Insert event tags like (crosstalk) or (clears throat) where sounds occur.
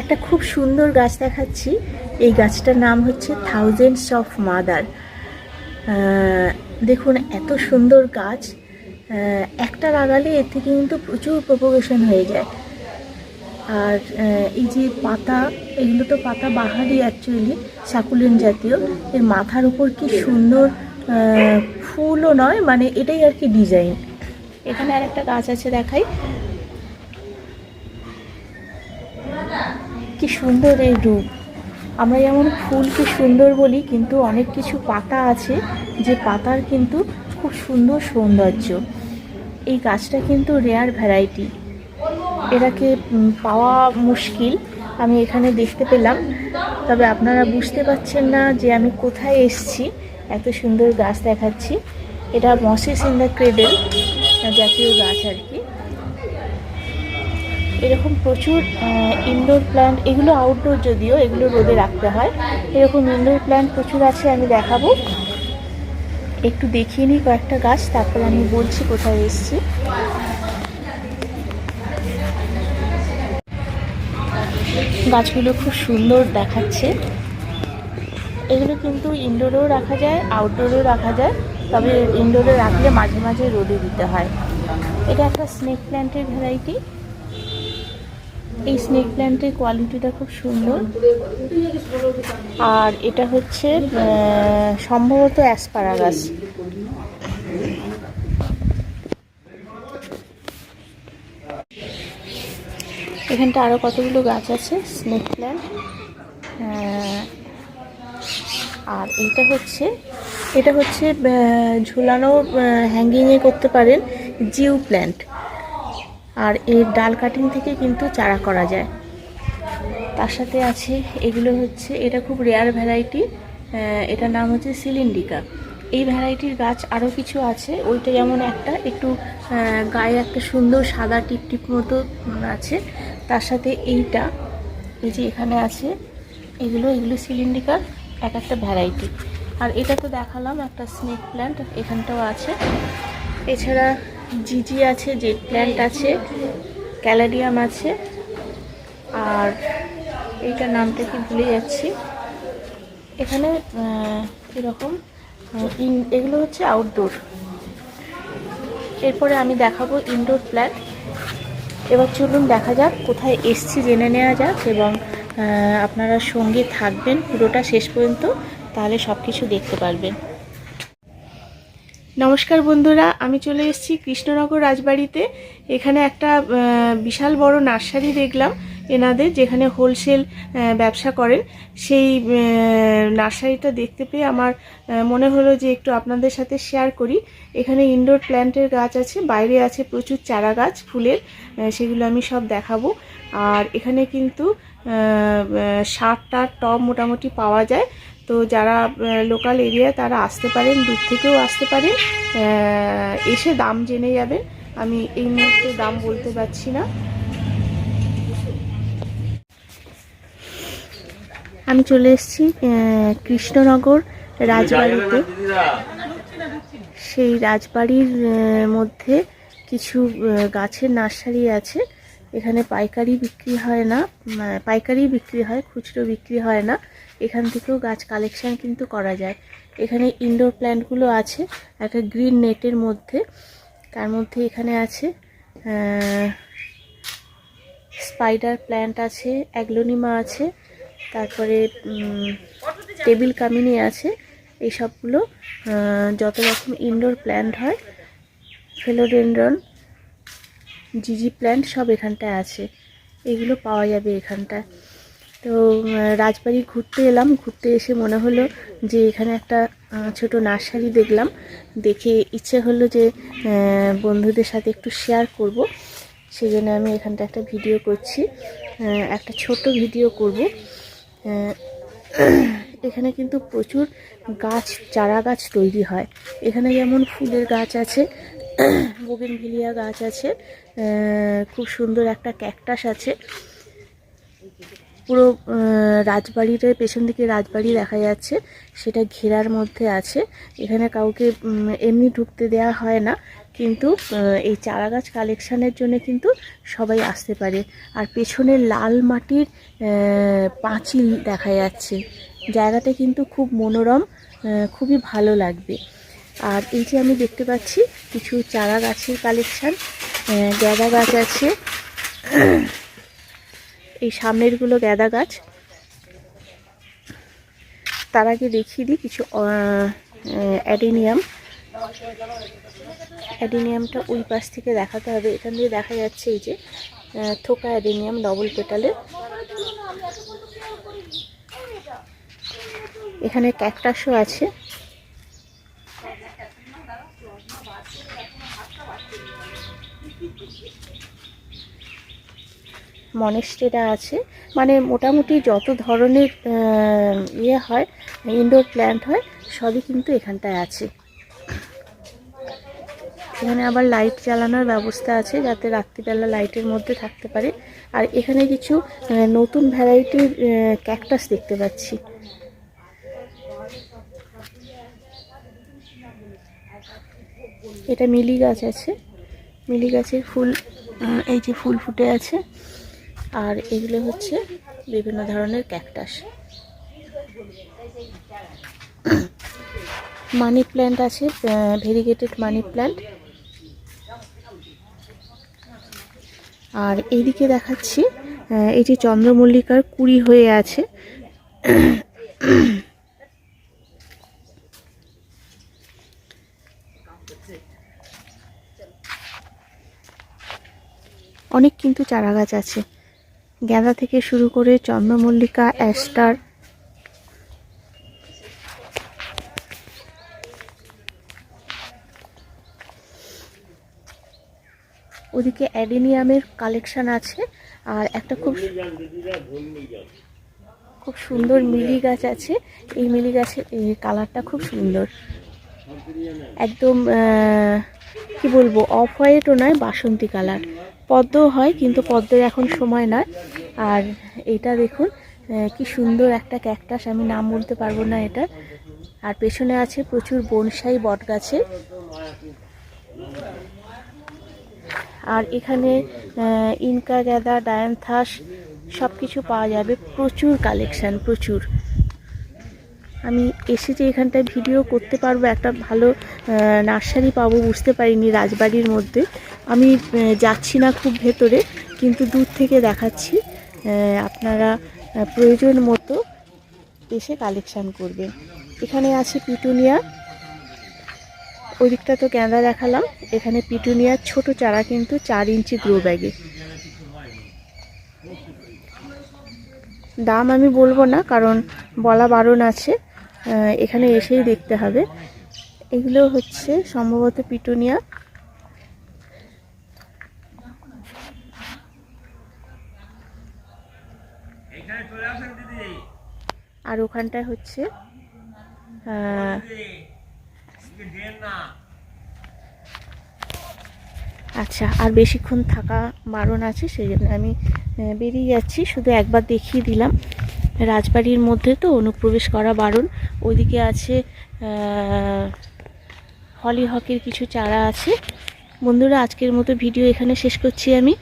একটা খুব সুন্দর গাছ দেখাচ্ছি। এই গাছটার নাম হচ্ছে থাউজেন্ডস অফ মাদার দেখুন, এত সুন্দর গাছ। একটা লাগালে এর থেকে কিন্তু প্রচুর প্রপোগেশন হয়ে যায়। আর এই যে পাতা, এগুলো তো পাতা বাহারি অ্যাকচুয়ালি সাকুলেন জাতীয়। এর মাথার উপর কি সুন্দর ফুলও নয় মানে এটাই আর কি ডিজাইন এখানে আর একটা গাছ আছে দেখাই। কি সুন্দর এই রূপ। আমরা যেমন ফুলকে সুন্দর বলি, কিন্তু অনেক কিছু পাতা আছে, যে পাতার কিন্তু খুব সুন্দর সৌন্দর্য। এই গাছটা কিন্তু রেয়ার ভ্যারাইটি এটাকে পাওয়া মুশকিল, আমি এখানে দেখতে পেলাম। তবে আপনারা বুঝতে পারছেন না যে আমি কোথায় এসছি, এত সুন্দর গাছ দেখাচ্ছি। এটা মসেস ইন দ্য ক্রেডেল, জাতীয় গাছ আর কি। এরকম প্রচুর ইনডোর প্ল্যান্ট এগুলো আউটডোর যদিও, এগুলো রোদে রাখতে হয়। এরকম ইনডোর প্ল্যান্ট প্রচুর আছে, আমি দেখাবো। একটু দেখিয়ে নিই কয়েকটা গাছ, তারপরে আমি বলছি কোথায় এসছি। গাছগুলো খুব সুন্দর দেখাচ্ছে। এগুলো কিন্তু ইনডোরেও রাখা যায় আউটডোরেও রাখা যায়, তবে ইনডোরে রাখলে মাঝে মাঝে রোদে দিতে হয়। এটা একটা স্নেক প্ল্যান্টের ভ্যারাইটি এই স্নেক প্ল্যান্টের কোয়ালিটিটা খুব সুন্দর। আর এটা হচ্ছে সম্ভবত অ্যাসপারাগাস এখানটা আরও কতগুলো গাছ আছে? স্নেক প্ল্যান্ট আর এটা হচ্ছে এটা হচ্ছে ঝুলানো হ্যাঙ্গিংয়ে করতে পারেন জিউ প্ল্যান্ট আর এর ডাল কাটিং থেকে কিন্তু চারা করা যায়। তার সাথে আছে, এগুলো হচ্ছে, এটা খুব রেয়ার ভ্যারাইটি এটার নাম হচ্ছে সিলিন্ডিকা এই ভ্যারাইটির গাছ আরও কিছু আছে, ওইটা যেমন একটা, একটু গায়ে একটা সুন্দর সাদা টিপ টিপ মতো আছে। তার সাথে এইটা, এই যে এখানে আছে, এগুলো এগুলো সিলিন্ডিকার এক একটা ভ্যারাইটি আর এটা তো দেখালাম, একটা স্নেক প্ল্যান্ট এখানটাও আছে। এছাড়া জিজি আছে, জেট প্ল্যান্ট আছে, ক্যালাডিয়াম আছে, আর এইটার নামটা কি ভুলে যাচ্ছি। এখানে এরকম ইন- এগুলো হচ্ছে আউটডোর এরপরে আমি দেখাবো ইনডোর প্ল্যান্ট এবার চলুন দেখা যাক কোথায় এসছি, জেনে নেওয়া যাক এবং আপনারা সঙ্গে থাকবেন পুরোটা শেষ পর্যন্ত, তাহলে সব কিছু দেখতে পারবেন। নমস্কার বন্ধুরা, আমি চলে এসেছি কৃষ্ণনগর রাজবাড়িতে। এখানে একটা বিশাল বড় নার্সারি দেখলাম এনাদের, যেখানে হোলসেল ব্যবসা করেন। সেই নার্সারিটা দেখতে পেয়ে আমার মনে হলো যে একটু আপনাদের সাথে শেয়ার করি। এখানে ইনডোর প্ল্যান্টের গাছ আছে, বাইরে আছে প্রচুর চারা গাছ, ফুলের সেগুলো আমি সব দেখাবো। আর এখানে কিন্তু ষাটটা টব মোটামুটি পাওয়া যায়। তো যারা লোকাল এরিয়া তারা আসতে পারেন, দূর থেকেও আসতে পারেন। এসে দাম জেনে যাবেন। আমি এই মুহূর্তে দাম বলতে পারছি না। আমি চলে এসেছি কৃষ্ণনগর রাজবাড়িতে। সেই রাজবাড়ির মধ্যে কিছু গাছের নার্সারি আছে। এখানে পাইকারি বিক্রি হয় না পাইকারি বিক্রি হয়, খুচরো বিক্রি হয় না। এখান থেকেও গাছ কালেকশান কিন্তু করা যায়। এখানে ইনডোর প্ল্যান্টগুলো আছে, একটা গ্রিন নেটের মধ্যে। তার মধ্যে এখানে আছে স্পাইডার প্ল্যান্ট আছে অ্যাগলোনিমা আছে, তারপরে টেবিল কামিনি আছে। এই সবগুলো যত রকম ইনডোর প্ল্যান্ট হয় ফেলোডেন্ড্রন জিজি প্ল্যান্ট সব এখানটায় আছে। এগুলো পাওয়া যাবে এখানটায়। তো রাজবাড়ি ঘুরতে এলাম। ঘুরতে এসে মনে হলো যে এখানে একটা ছোট নার্সারি দেখলাম। দেখে ইচ্ছে হলো যে বন্ধুদের সাথে একটু শেয়ার করব। সেই জন্য আমি এখানটা একটা ভিডিও করছি। একটা ছোট ভিডিও করব। (clears throat) এখানে কিন্তু প্রচুর গাছ, চারা গাছ তৈরি হয়। এখানে যেমন ফুলের গাছ আছে, (clears throat) বোগেনভিলিয়া গাছ আছে খুব সুন্দর একটা ক্যাকটাস আছে। পুরো আহ, রাজবাড়ির পেছন দিকে রাজবাড়ি দেখা যাচ্ছে। সেটা ঘেরার মধ্যে আছে। এখানে কাউকে এমনি ঢুকতে দেওয়া হয় না। কিন্তু এই চারা গাছ কালেকশানের জন্য কিন্তু সবাই আসতে পারে। আর পেছনে লাল মাটির পাঁচিল দেখা যাচ্ছে। জায়গাটা কিন্তু খুব মনোরম খুবই ভালো লাগবে। আর এই যে আমি দেখতে পাচ্ছি কিছু চারা গাছের কালেকশান গ্যাদা গাছ আছে। এই সামনেরগুলো গ্যাদা গাছ। তার আগে দেখিয়ে দিই কিছু অ্যাডেনিয়াম। অ্যাডেনিয়ামটা ওই পাশ থেকে দেখাতে হবে। এখান দিয়ে দেখা যাচ্ছে এই যে থোকা অ্যাডেনিয়াম ডবল পেটালের এখানে ক্যাকটাসও আছে। মনেস্টেরা আছে। মানে মোটামুটি যত ধরনের ইয়ে হয় ইনডোর প্ল্যান্ট হয়, সবই কিন্তু এখানটায় আছে। এখানে আবার লাইট জ্বালানোর ব্যবস্থা আছে, যাতে রাত্রিবেলা লাইটের মধ্যে থাকতে পারে। আর এখানে কিছু নতুন ভ্যারাইটির ক্যাকটাস দেখতে পাচ্ছি। এটা মিলি গাছ আছে। মিলি গাছের ফুল এই যে ফুল ফুটে আছে। আর এগুলো হচ্ছে বিভিন্ন ধরনের ক্যাকটাস। মানি প্ল্যান্ট আছে ভেরিগেটেড মানি প্ল্যান্ট। আর এইদিকে দেখাচ্ছি এটি চন্দ্রমল্লিকার কুড়ি হয়ে আছে। অনেক কিন্তু চারা গাছ আছে। গাঁদা থেকে শুরু করে চন্দ্রমল্লিকা, অ্যাস্টার। ওদিকে অ্যাডেনিয়ামের কালেকশন আছে, আর একটা খুব খুব সুন্দর মিলি গাছ আছে। এই মিলি গাছের কালারটা খুব সুন্দর। একদম কি বলব, অফ হোয়াইটও নয়, বাসন্তী কালার। পদ্ম হয়, কিন্তু পদ্মের এখন সময় নয়। আর এটা দেখুন কি সুন্দর একটা ক্যাকটাস, আমি নাম বলতে পারব না এটা। আর পেছনে আছে প্রচুর বনসাই বট গাছে আর এখানে ইনকা, গ্যাদা, ডায়ান্থাস সব কিছু পাওয়া যাবে। প্রচুর কালেকশান, প্রচুর। আমি এসে যে এখানটায় ভিডিও করতে পারব, একটা ভালো নার্সারি পাবো বুঝতে পারিনি রাজবাড়ির মধ্যে। আমি যাচ্ছি না খুব ভেতরে, কিন্তু দূর থেকে দেখাচ্ছি আপনারা প্রয়োজন মতো এসে কালেকশান করবেন। এখানে আছে পিটুনিয়া। ওই দিকটা তো গ্যাঁদা দেখালাম। এখানে পিটুনিয়ার ছোট চারা কিন্তু চার ইঞ্চি গ্রো ব্যাগে দাম আমি বলব না, কারণ বলা বারণ আছে। এখানে এসেই দেখতে হবে। এগুলো হচ্ছে সম্ভবত পিটুনিয়া। আর ওখানটায় হচ্ছে আচ্ছা আর বেশিক্ষণ থাকা মারণ আছে, সেই জন্য আমি বেরিয়ে যাচ্ছি। শুধু একবার দেখিয়ে দিলাম। রাজবাড়ির মধ্যে তো অনুপ্রবেশ করা বারণ। ওইদিকে আছে হলি হকের কিছু চারা আছে। বন্ধুরা, আজকের মতো ভিডিও এখানে শেষ করছি আমি।